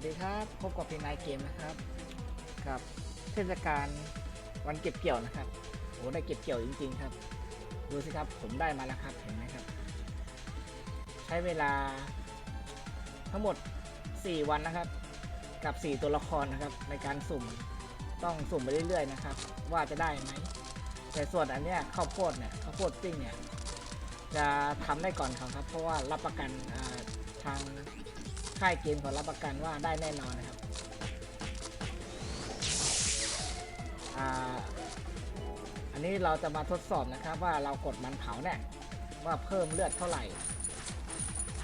วัสดีครับ พบกับพีนายเกมนะครับกับเทศกาลวันเก็บเกี่ยวนะครับโอ้ได้เก็บเกี่ยวจริง ๆ ครับ ดูสิครับผมได้มาแล้วครับเห็นไหมครับ ใช้เวลาทั้งหมด 4 วันนะครับ กับ 4 ตัวละครนะครับ ในการสุ่มต้องสุ่มไปเรื่อยๆนะครับ ว่าจะได้ไหมแต่ส่วนอันเนี้ยข้าวโพดเนี่ยข้าวโพดปิ้งเนี่ยจะทำได้ก่อนเขาครับ เพราะว่ารับประกันทาง ค่ายเกมขอรับประกันว่าได้แน่นอนนะครับอันนี้เราจะมาทดสอบนะครับว่าเรากดมันเผาเนี่ยว่าเพิ่มเลือดเท่าไหร่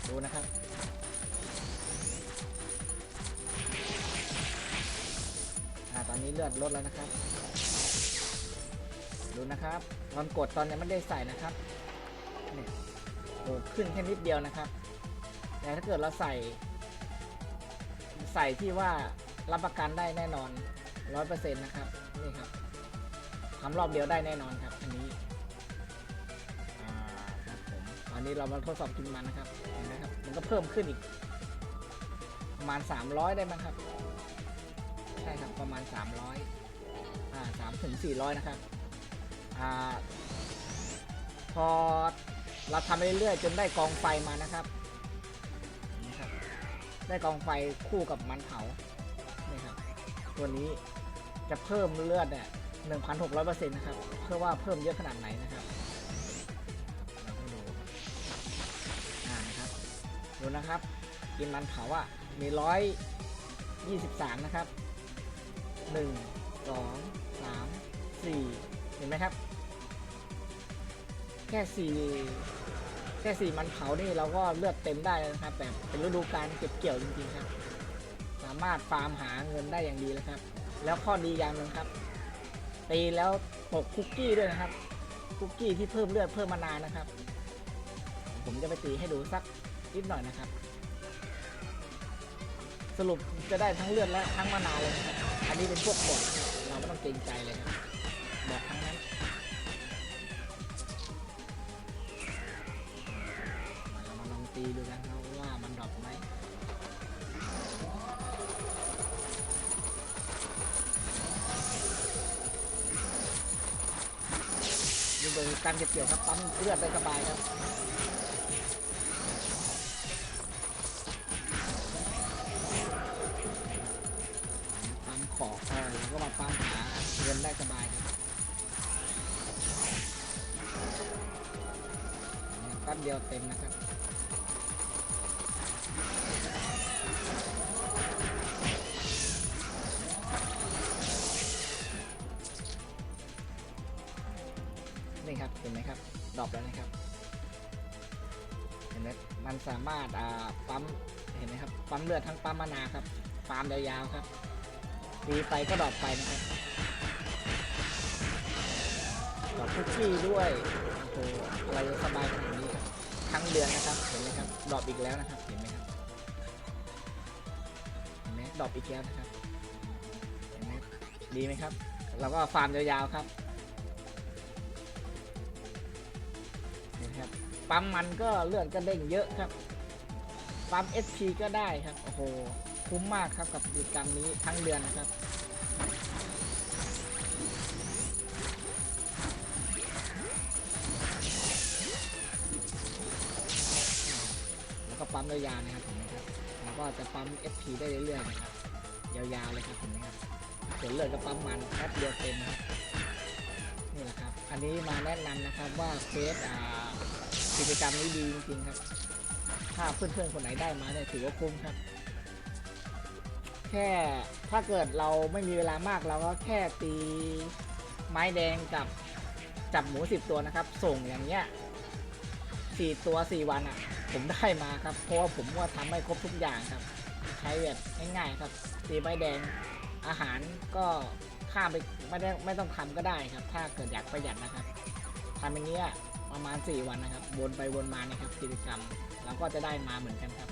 ดูนะครับอตอนนี้เลือดลดแล้วนะครับ ดูนะครับตอนกดตอนนี้ไม่ได้ใส่นะครับเนี่ยโอ้ขึ้นแค่นิดเดียวนะครับ แต่ถ้าเกิดเราใส่ ใส่ที่ว่ารับประกันได้แน่นอนร้อยเปอร์เซ็นต์นะครับนี่ครับทำรอบเดียวได้แน่นอนครับ อันนี้ครับผมตอนนี้เรามาทดสอบกินมันนะครับเห็นไหมครับ มันก็เพิ่มขึ้นอีก ประมาณ 300 ได้มั้งครับ ใช่ครับประมาณ 300อ่าสามถึงสี่ร้อยนะครับอ่าพอเราทำไปเรื่อยๆจนได้กองไฟมานะครับ ได้กองไฟคู่กับมันเผานี่ครับตัวนี้จะเพิ่มเลือดเนี่ย1,600%นะครับ เพื่อว่าเพิ่มเยอะขนาดไหนนะครับเราให้ดูอ่านะครับดูนะครับ กินมันเผาอะมีร้อยยี่สิบสามนะครับหนึ่งสองสามสี่เห็นไหมครับ แค่สี่ ค่สี่มันเผานี่เราก็เลือดเต็มได้แล้วนะครับแบบเป็นฤดูการเก็บเกี่ยวจริงๆครับ สามารถฟาร์มหาเงินได้อย่างดีเลยครับ แล้วข้อดีอย่างหนึ่งครับ ตีแล้วตกคุกกี้ด้วยนะครับ คุกกี้ที่เพิ่มเลือดเพิ่มมานานนะครับ ผมจะไปตีให้ดูสักนิดหน่อยนะครับ สรุปจะได้ทั้งเลือดและทั้งมานาวเลย อันนี้เป็นพวกบอดเราไม่ต้องเกรงใจเลยครับ การเก็บเกี่ยวครับปั๊มเลือดได้สบายครับปั๊มขอเออแล้วก็มาปั๊มหาเงินได้สบายครับแป๊บเดียวเต็มนะครับ ห็นไหมครับดรอปแล้วนะครับ เห็นไหมมันสามารถอ่าปั๊มเห็นไหมครับปั๊มเลือดทั้งปั๊มมานาครับฟาร์มยาวๆครับตีไปก็ดรอปไปนะครับดรอปคุกกี้ด้วยโอ้โหอะไรจะสบายขนาดนี้ครับทั้งเดือนนะครับเห็นไหมครับดรอปอีกแล้วนะครับเห็นไหมครับเห็นไหมดรอปอีกแล้วนะครับเห็นไหมดีไหมครับเราก็ฟาร์มยาวๆครับ ปั๊มมันก็เลือดก็เด้งเยอะครับ ปั๊ม SP ก็ได้ครับ โอ้โห คุ้มมากครับกับกิจกรรมนี้ทั้งเดือนนะครับ แล้วก็ปั๊มยาวๆนะครับเห็นไหมครับ แล้วก็จะปั๊ม SP ได้เรื่อยๆนะครับ ยาวๆเลยครับเห็นไหมครับส่วนเลือดก็ปั๊มมันแป๊บเดียวเต็มนะครับนี่แหละครับ อันนี้มาแนะนำนะครับว่าเฟสอ่า กิจกรรมนี้ดีจริงๆครับ ถ้าเพื่อนๆคนไหนได้มาเนี่ยถือว่าคุ้มครับ แค่ถ้าเกิดเราไม่มีเวลามากเราก็แค่ตีไม้แดงกับจับหมูสิบตัวนะครับ ส่งอย่างเงี้ยสี่ตัวสี่วันอะ่ะ ผมได้มาครับ เพราะว่าผมว่าทำให้ครบทุกอย่างครับ ใช้แบบง่ายๆครับ ตีไม้แดงอาหารก็ข้ามไปไม่ได้ไม่ต้องทำก็ได้ครับ ถ้าเกิดอยากประหยัดนะครับทำอย่างเงี้ย ประมาณ 4 วันนะครับ วนไปวนมานะครับกิจกรรมเราก็จะได้มาเหมือนกันครับ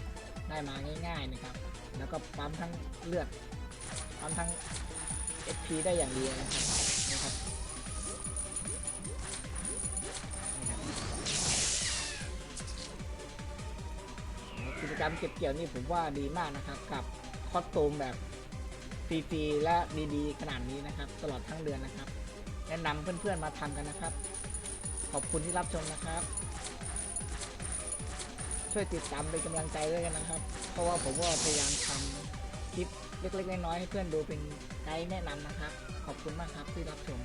ได้มาง่ายๆนะครับ แล้วก็ปั๊มทั้งเลือดปั๊มทั้ง SP ได้อย่างดีนะครับนะครับนี่ครับกิจกรรมเก็บเกี่ยวนี่ผมว่าดีมากนะครับ กับคอสตูมแบบฟรีๆและดีๆ ขนาดนี้นะครับ ตลอดทั้งเดือนนะครับ แนะนำเพื่อนๆมาทำกันนะครับ ขอบคุณที่รับชมนะครับ ช่วยติดตามเป็นกำลังใจด้วยกันนะครับ เพราะว่าผมก็พยายามทำคลิปเล็กๆน้อยๆให้เพื่อนดูเป็นไกด์แนะนำนะครับ ขอบคุณมากครับที่รับชม